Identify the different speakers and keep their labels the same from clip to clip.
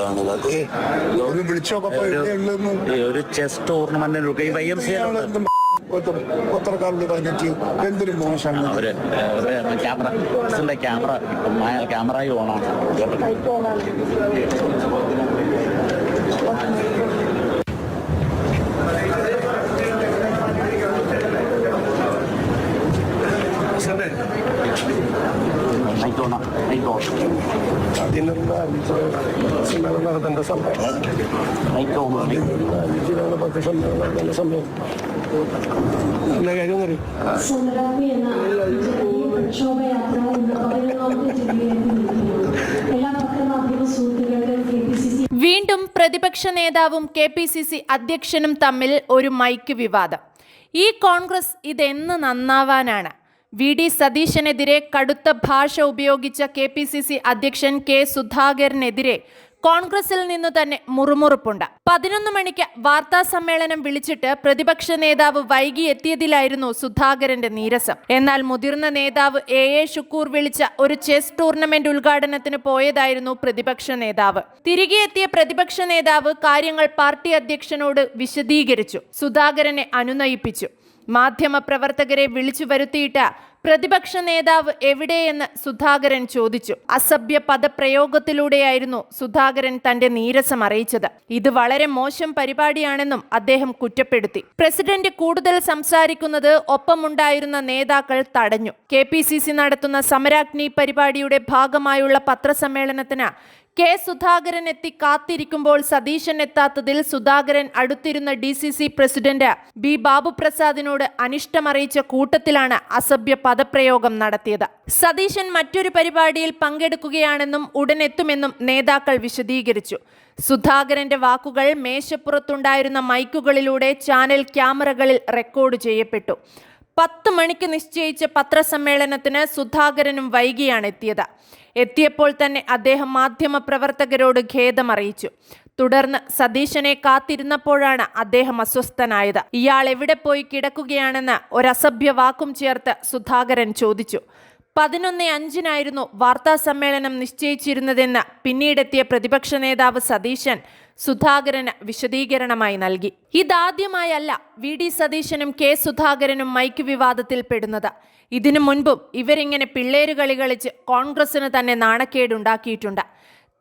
Speaker 1: എന്താണത്
Speaker 2: ഒരു വിളിച്ചോക്കപ്പോ
Speaker 1: ഈ ഒരു ചെസ് ടൂർണമെന്റിന് ഈ വൈ എം സി
Speaker 2: പത്രക്കാരുടെ പതിനെട്ട് എന്തൊരു മോശമാണ്
Speaker 1: ഒരു ഒരു ക്യാമറ ബസ്സിന്റെ ക്യാമറ ക്യാമറയും ഓണാണ് മൈക്ക് ഓണാ മൈക്ക് ഓൺ
Speaker 2: നടത്തേണ്ട സമയം. പത്ത് നടത്തേണ്ട സമയം. എന്താ കാര്യം അറിയും?
Speaker 3: സമരാഗ്നി എന്ന ഈ പ്രക്ഷോഭയാത്ര ഇന്ന് പതിനൊന്നാമത്തെ ജില്ലയിലേക്ക് എല്ലാ പത്രമാധ്യമ സുഹൃത്തുക്കളുടെയും കെ പി സി സി
Speaker 4: വീണ്ടും പ്രതിപക്ഷ നേതാവും കെ പി സി സി അധ്യക്ഷനും തമ്മിൽ ഒരു മൈക്ക് വിവാദം. ഈ കോൺഗ്രസ് ഇതെന്ന് നന്നാവാനാണ്. വി ഡി സതീശനെതിരെ കടുത്ത ഭാഷ ഉപയോഗിച്ച കെ പി സി സി അധ്യക്ഷൻ കെ സുധാകരനെതിരെ കോൺഗ്രസിൽ നിന്ന് തന്നെ മുറുമുറുപ്പുണ്ട്. പതിനൊന്ന് മണിക്ക് വാർത്താ സമ്മേളനം വിളിച്ചിട്ട് പ്രതിപക്ഷ നേതാവ് വൈകി എത്തിയതിലായിരുന്നു സുധാകരന്റെ നീരസം. എന്നാൽ മുതിർന്ന നേതാവ് എ എ ഷുക്കൂർ വിളിച്ച ഒരു ചെസ് ടൂർണമെന്റ് ഉദ്ഘാടനത്തിന് പോയതായിരുന്നു പ്രതിപക്ഷ നേതാവ്. തിരികെ എത്തിയ പ്രതിപക്ഷ നേതാവ് കാര്യങ്ങൾ പാർട്ടി അധ്യക്ഷനോട് വിശദീകരിച്ചു. സുധാകരനെ അനുനയിപ്പിച്ചു. മാധ്യമപ്രവർത്തകരെ വിളിച്ചു വരുത്തിയിട്ട് പ്രതിപക്ഷ നേതാവ് എവിടെയെന്ന് സുധാകരൻ ചോദിച്ചു. അസഭ്യ പദപ്രയോഗത്തിലൂടെയായിരുന്നു സുധാകരൻ തന്റെ നീരസം അറിയിച്ചത്. ഇത് വളരെ മോശം പരിപാടിയാണെന്നും അദ്ദേഹം കുറ്റപ്പെടുത്തി. പ്രസിഡന്റ് കൂടുതൽ സംസാരിക്കുന്നത് ഒപ്പമുണ്ടായിരുന്ന നേതാക്കൾ തടഞ്ഞു. കെ നടത്തുന്ന സമരാഗ്നി പരിപാടിയുടെ ഭാഗമായുള്ള പത്രസമ്മേളനത്തിന് കെ സുധാകരൻ എത്തി കാത്തിരിക്കുമ്പോൾ സതീശൻ എത്താത്തതിൽ Sudhakaran അടുത്തിരുന്ന D C C president B ബാബുപ്രസാദിനോട് അനിഷ്ടമറിയിച്ച കൂട്ടത്തിലാണ് അസഭ്യ പദപ്രയോഗം നടത്തിയത്. സതീശൻ മറ്റൊരു പരിപാടിയിൽ പങ്കെടുക്കുകയാണെന്നും ഉടൻ എത്തുമെന്നും നേതാക്കൾ വിശദീകരിച്ചു. സുധാകരന്റെ വാക്കുകൾ മേശപ്പുറത്തുണ്ടായിരുന്ന മൈക്കുകളിലൂടെ ചാനൽ ക്യാമറകളിൽ റെക്കോർഡ് ചെയ്യപ്പെട്ടു. പത്ത് മണിക്ക് നിശ്ചയിച്ച പത്രസമ്മേളനത്തിന് സുധാകരനും വൈകിയാണ് എത്തിയത് എത്തിയപ്പോൾ തന്നെ അദ്ദേഹം മാധ്യമപ്രവർത്തകരോട് ഖേദമറിയിച്ചു. തുടർന്ന് സതീശനെ കാത്തിരുന്നപ്പോഴാണ് അദ്ദേഹം അസ്വസ്ഥനായത്. ഇയാൾ എവിടെ പോയി കിടക്കുകയാണെന്ന് ഒരസഭ്യ വാക്കും ചേർത്ത് സുധാകരൻ ചോദിച്ചു. പതിനൊന്ന് അഞ്ചിനായിരുന്നു വാർത്താ സമ്മേളനം നിശ്ചയിച്ചിരുന്നതെന്ന് പിന്നീടെത്തിയ പ്രതിപക്ഷ നേതാവ് സതീശൻ സുധാകരന് വിശദീകരണമായി നൽകി. ഇതാദ്യമായല്ല വി ഡി സതീശനും കെ സുധാകരനും മൈക്ക് വിവാദത്തിൽ പെടുന്നത്. ഇതിനു മുൻപും ഇവരിങ്ങനെ പിള്ളേരു കളി കളിച്ച് കോൺഗ്രസിന് തന്നെ നാണക്കേടുണ്ടാക്കിയിട്ടുണ്ട്.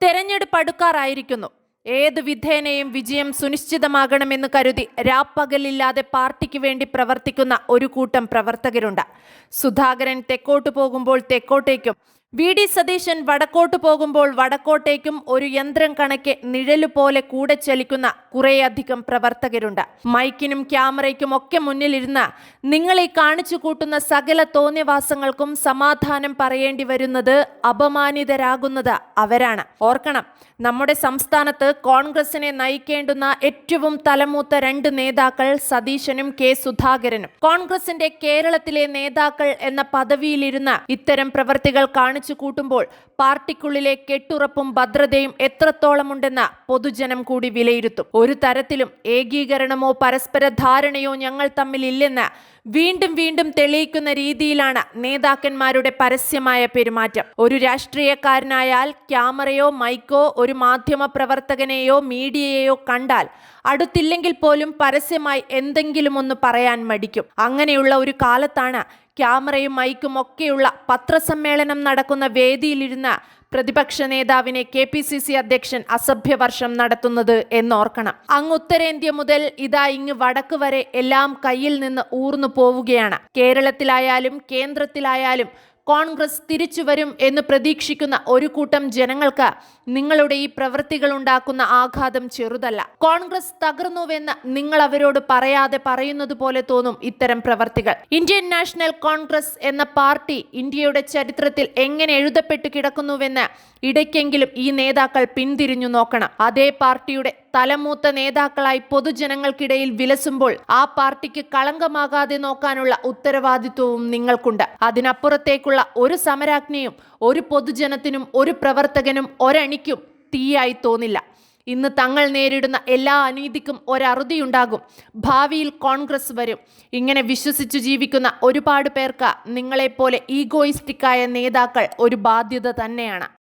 Speaker 4: തെരഞ്ഞെടുപ്പ് അടുക്കാറായിരിക്കുന്നു. ഏത് വിധേനയും വിജയം സുനിശ്ചിതമാകണമെന്ന് കരുതി രാപ്പകലില്ലാതെ പാർട്ടിക്ക് വേണ്ടി പ്രവർത്തിക്കുന്ന ഒരു കൂട്ടം പ്രവർത്തകരുണ്ട്. സുധാകരൻ തെക്കോട്ട് പോകുമ്പോൾ തെക്കോട്ടേക്കും വി ഡി സതീശൻ വടക്കോട്ട് പോകുമ്പോൾ വടക്കോട്ടേക്കും ഒരു യന്ത്രം കണക്കെ നിഴലു പോലെ കൂടെ ചലിക്കുന്ന കുറേയധികം പ്രവർത്തകരുണ്ട്. മൈക്കിനും ക്യാമറയ്ക്കും ഒക്കെ മുന്നിലിരുന്ന് നിങ്ങളെ കാണിച്ചു കൂട്ടുന്ന സകല തോന്നിയവാസങ്ങൾക്കും സമാധാനം പറയേണ്ടി വരുന്നത് അപമാനിതരാകുന്നത് അവരാണ്. ഓർക്കണം നമ്മുടെ സംസ്ഥാനത്ത് കോൺഗ്രസിനെ നയിക്കേണ്ടുന്ന ഏറ്റവും തലമൂത്ത രണ്ട് നേതാക്കൾ സതീശനും കെ സുധാകരനും. കോൺഗ്രസിന്റെ കേരളത്തിലെ നേതാക്കൾ എന്ന പദവിയിലിരുന്ന് ഇത്തരം പ്രവർത്തികൾ കാണിച്ചു കൂട്ടുമ്പോൾ പാർട്ടിക്കുള്ളിലെ കെട്ടുറപ്പും ഭദ്രതയും എത്രത്തോളമുണ്ടെന്ന് പൊതുജനം കൂടി വിലയിരുത്തും. ഒരു തരത്തിലും ഏകീകരണമോ പരസ്പര ധാരണയോ ഞങ്ങൾ തമ്മിൽ ഇല്ലെന്ന് വീണ്ടും വീണ്ടും തെളിയിക്കുന്ന രീതിയിലാണ് നേതാക്കന്മാരുടെ പരസ്യമായ പെരുമാറ്റം. ഒരു രാഷ്ട്രീയക്കാരനായാൽ ക്യാമറയോ മൈക്കോ ഒരു മാധ്യമ പ്രവർത്തകനെയോ മീഡിയയെയോ കണ്ടാൽ അടുത്തില്ലെങ്കിൽ പോലും പരസ്യമായി എന്തെങ്കിലും ഒന്ന് പറയാൻ മടിക്കും. അങ്ങനെയുള്ള ഒരു കാലത്താണ് ക്യാമറയും മൈക്കും ഒക്കെയുള്ള പത്രസമ്മേളനം നടക്കുന്ന വേദിയിലിരുന്ന പ്രതിപക്ഷ നേതാവിനെ കെ പി സി സി അധ്യക്ഷൻ അസഭ്യവർഷം നടത്തുന്നത് എന്നോർക്കണം. അങ്ങ് ഉത്തരേന്ത്യ മുതൽ ഇതാ ഇങ്ങ് വടക്ക് വരെ എല്ലാം കയ്യിൽ നിന്ന് ഊർന്നു പോവുകയാണ്. കേരളത്തിലായാലും കേന്ദ്രത്തിലായാലും കോൺഗ്രസ് തിരിച്ചു വരും എന്ന് പ്രതീക്ഷിക്കുന്ന ഒരു കൂട്ടം ജനങ്ങൾക്ക് നിങ്ങളുടെ ഈ പ്രവൃത്തികൾ ഉണ്ടാക്കുന്ന ആഘാതം ചെറുതല്ല. കോൺഗ്രസ് തകർന്നുവെന്ന് നിങ്ങൾ അവരോട് പറയാതെ പറയുന്നത് പോലെ തോന്നും ഇത്തരം പ്രവർത്തികൾ. ഇന്ത്യൻ നാഷണൽ കോൺഗ്രസ് എന്ന പാർട്ടി ഇന്ത്യയുടെ ചരിത്രത്തിൽ എങ്ങനെ എഴുതപ്പെട്ടു കിടക്കുന്നുവെന്ന് ഇടയ്ക്കെങ്കിലും ഈ നേതാക്കൾ പിന്തിരിഞ്ഞു നോക്കണം. അതേ പാർട്ടിയുടെ തലമൂത്ത നേതാക്കളായി പൊതുജനങ്ങൾക്കിടയിൽ വിലസുമ്പോൾ ആ പാർട്ടിക്ക് കളങ്കമാകാതെ നോക്കാനുള്ള ഉത്തരവാദിത്വവും നിങ്ങൾക്കുണ്ട്. അതിനപ്പുറത്തേക്കുള്ള ഒരു സമരാജ്ഞയും ഒരു പൊതുജനത്തിനും ഒരു പ്രവർത്തകനും ഒരണിക്കും തീയായി തോന്നില്ല. ഇന്ന് തങ്ങൾ നേരിടുന്ന എല്ലാ അനീതിക്കും ഒരറുതിയുണ്ടാകും. ഭാവിയിൽ കോൺഗ്രസ് വരും. ഇങ്ങനെ വിശ്വസിച്ചു ജീവിക്കുന്ന ഒരുപാട് പേർക്ക് നിങ്ങളെപ്പോലെ ഈഗോയിസ്റ്റിക്കായ നേതാക്കൾ ഒരു ബാധ്യത തന്നെയാണ്.